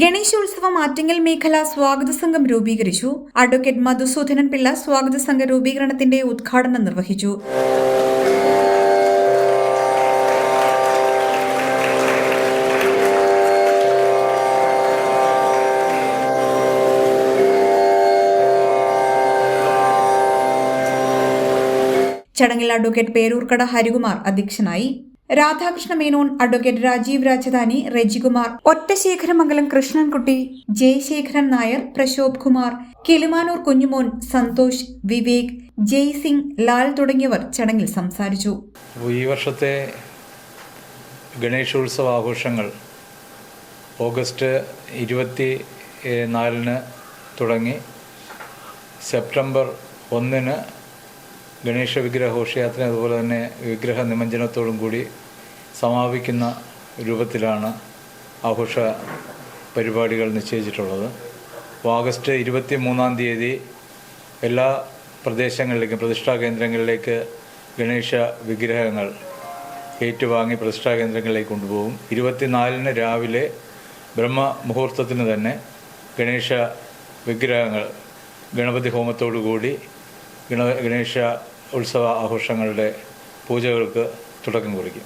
ഗണേശോത്സവം ആറ്റിങ്ങൽ മേഖല സ്വാഗത സംഘം രൂപീകരിച്ചു. അഡ്വക്കേറ്റ് മധുസൂദനൻ പിള്ള സ്വാഗത സംഘ രൂപീകരണത്തിന്റെ ഉദ്ഘാടനം നിർവഹിച്ചു. ചടങ്ങിൽ അഡ്വക്കേറ്റ് പേരൂർക്കട ഹരികുമാർ അധ്യക്ഷനായി രാധാകൃഷ്ണ മേനോൻ അഡ്വക്കേറ്റ് രാജീവ് രാജധാനി റെജികുമാർ ഒറ്റശേഖരമംഗലം കൃഷ്ണൻകുട്ടി ജയശേഖരൻ നായർ പ്രശോഭ് കുമാർ കിളിമാനൂർ കുഞ്ഞുമോൻ സന്തോഷ് വിവേക് ജയ്സിംഗ് ലാൽ തുടങ്ങിയവർ ചടങ്ങിൽ സംസാരിച്ചു. ഈ വർഷത്തെ ഗണേശോത്സവ ആഘോഷങ്ങൾ ഓഗസ്റ്റ് ഇരുപത്തി നാലിന് തുടങ്ങി സെപ്റ്റംബർ ഒന്നിന് ഗണേശ വിഗ്രഹ ഘോഷയാത്ര അതുപോലെ തന്നെ വിഗ്രഹ നിമഞ്ജനത്തോടും കൂടി സമാപിക്കുന്ന രൂപത്തിലാണ് ആഘോഷ പരിപാടികൾ നിശ്ചയിച്ചിട്ടുള്ളത്. അപ്പോൾ ആഗസ്റ്റ് ഇരുപത്തി മൂന്നാം തീയതി എല്ലാ പ്രദേശങ്ങളിലേക്കും പ്രതിഷ്ഠാ കേന്ദ്രങ്ങളിലേക്ക് ഗണേശ വിഗ്രഹങ്ങൾ ഏറ്റുവാങ്ങി പ്രതിഷ്ഠാ കേന്ദ്രങ്ങളിലേക്ക് കൊണ്ടുപോകും. ഇരുപത്തിനാലിന് രാവിലെ ബ്രഹ്മ മുഹൂർത്തത്തിന് തന്നെ ഗണേശ വിഗ്രഹങ്ങൾ ഗണപതി ഹോമത്തോടു കൂടി ഗണ ഗണേശ ഉത്സവ ആഘോഷങ്ങളുടെ പൂജകൾക്ക് തുടക്കം കുറിക്കും.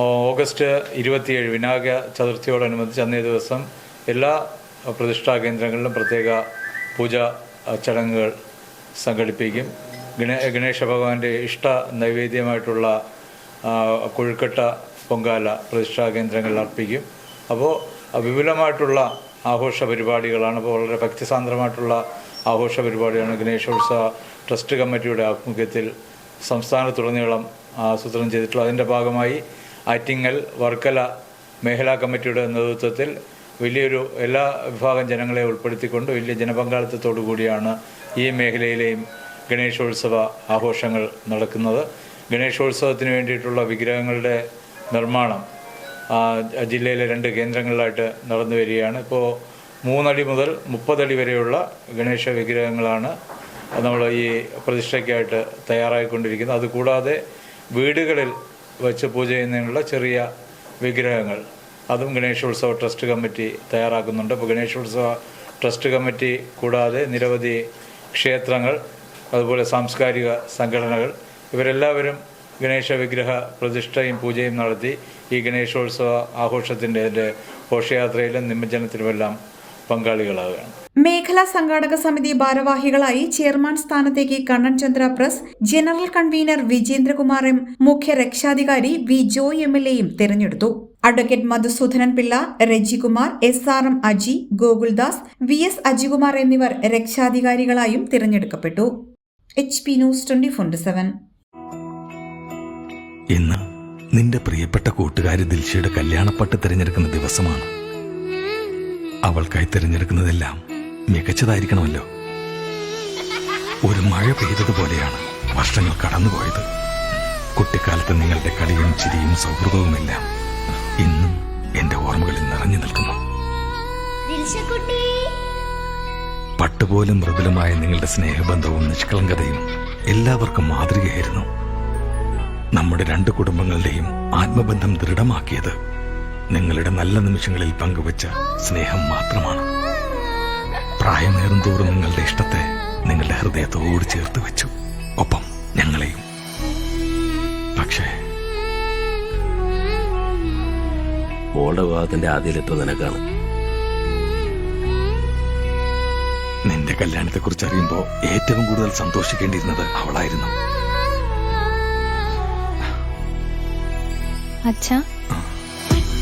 ഓഗസ്റ്റ് ഇരുപത്തിയേഴ് വിനായക ചതുർത്ഥിയോടനുബന്ധിച്ച് അന്നേ ദിവസം എല്ലാ പ്രതിഷ്ഠാ കേന്ദ്രങ്ങളിലും പ്രത്യേക പൂജ ചടങ്ങുകൾ സംഘടിപ്പിക്കും. ഗണേ ഗണേശ ഭഗവാന്റെ ഇഷ്ട നൈവേദ്യമായിട്ടുള്ള കൊഴുക്കട്ട പൊങ്കാല പ്രതിഷ്ഠാ കേന്ദ്രങ്ങളിൽ അർപ്പിക്കും. അപ്പോൾ വിപുലമായിട്ടുള്ള ആഘോഷ പരിപാടികളാണ്. അപ്പോൾ വളരെ ഭക്തിസാന്ദ്രമായിട്ടുള്ള ആഘോഷ പരിപാടിയാണ് ഗണേശോത്സവ ട്രസ്റ്റ് കമ്മിറ്റിയുടെ ആഭിമുഖ്യത്തിൽ സംസ്ഥാനത്തുടനീളം ആസൂത്രണം ചെയ്തിട്ടുള്ളത്. അതിന്റെ ഭാഗമായി ആറ്റിങ്ങൽ വർക്കല മേഖലാ കമ്മിറ്റിയുടെ നേതൃത്വത്തിൽ വലിയൊരു എല്ലാ വിഭാഗം ജനങ്ങളെ ഉൾപ്പെടുത്തിക്കൊണ്ട് വലിയ ജനപങ്കാളിത്തത്തോടു കൂടിയാണ് ഈ മേഖലയിലെയും ഗണേശോത്സവ ആഘോഷങ്ങൾ നടക്കുന്നത്. ഗണേശോത്സവത്തിന് വേണ്ടിയിട്ടുള്ള വിഗ്രഹങ്ങളുടെ നിർമ്മാണം ജില്ലയിലെ രണ്ട് കേന്ദ്രങ്ങളിലായിട്ട് നടന്നു വരികയാണ്. ഇപ്പോൾ മൂന്നടി മുതൽ മുപ്പതടി വരെയുള്ള ഗണേശ വിഗ്രഹങ്ങളാണ് നമ്മൾ ഈ പ്രതിഷ്ഠയ്ക്കായിട്ട് തയ്യാറായിക്കൊണ്ടിരിക്കുന്നത്. അതുകൂടാതെ വീടുകളിൽ വെച്ച് പൂജ ചെയ്യുന്നതിനുള്ള ചെറിയ വിഗ്രഹങ്ങൾ. അതും ഗണേശോത്സവ ട്രസ്റ്റ് കമ്മിറ്റി തയ്യാറാക്കുന്നുണ്ട്. അപ്പോൾ ഗണേശോത്സവ ട്രസ്റ്റ് കമ്മിറ്റി കൂടാതെ നിരവധി ക്ഷേത്രങ്ങൾ അതുപോലെ സാംസ്കാരിക സംഘടനകൾ ഇവരെല്ലാവരും ഗണേശ വിഗ്രഹ പ്രതിഷ്ഠയും പൂജയും നടത്തി ഈ ഗണേശോത്സവ ആഘോഷത്തിന്റെ ഘോഷയാത്രയിലും നിമജ്ജനത്തിലുമെല്ലാം പങ്കാളികളാവുകയാണ്. മേഖലാ സംഘാടക സമിതി ഭാരവാഹികളായി ചെയർമാൻ സ്ഥാനത്തേക്ക് Kannan Chandra press general convener Vijendrakumar M മുഖ്യ രക്ഷാധികാരി വി ജോയ് എം എൽ എയും തെരഞ്ഞെടുത്തു. Advocate Madhusudanan Pillai Rajikumar S R M Aji Gokuldas V S Ajikumar എന്നിവർ രക്ഷാധികാരികളായും തിരഞ്ഞെടുക്കപ്പെട്ടു. H P news twenty four seven. ഇന്ന് നിന്റെ പ്രിയപ്പെട്ട കൂട്ടുകാരി ദിൽഷയുടെ കല്യാണപ്പട്ട് തിരഞ്ഞെടുക്കുന്ന ദിവസമാണ്. അവൾക്കായി തിരഞ്ഞെടുക്കുന്നതെല്ലാം മികച്ചതായിരിക്കണമല്ലോ. ഒരു മഴ പെയ്തതുപോലെയാണ് വർഷങ്ങൾ കടന്നുപോയത്. കുട്ടിക്കാലത്ത് നിങ്ങളുടെ കളിയും ചിരിയും സൗഹൃദവുമെല്ലാം ഇന്നും എന്റെ ഓർമ്മകളിൽ നിറഞ്ഞു നിൽക്കുന്നു. പട്ടുപോലും മൃദുലമായ നിങ്ങളുടെ സ്നേഹബന്ധവും നിഷ്കളങ്കതയും എല്ലാവർക്കും മാതൃകയായിരുന്നു. നമ്മുടെ രണ്ട് കുടുംബങ്ങളുടെയും ആത്മബന്ധം ദൃഢമാക്കിയത് നിങ്ങളുടെ നല്ല നിമിഷങ്ങളിൽ പങ്കുവച്ച സ്നേഹം മാത്രമാണ്. പ്രായമേറും തോറും നിങ്ങളുടെ ഇഷ്ടത്തെ നിങ്ങളുടെ ഹൃദയത്തോട് ചേർത്ത് വെച്ചു. ഒപ്പം ഞങ്ങളെയും. പക്ഷേ മോളുടെ വിവാഹത്തിന്റെ ആദ്യലെത്തോ നിനക്കാണ്? നിന്റെ കല്യാണത്തെ കുറിച്ച് അറിയുമ്പോ ഏറ്റവും കൂടുതൽ സന്തോഷിക്കേണ്ടിയിരുന്നത് അവളായിരുന്നു. അച്ഛാ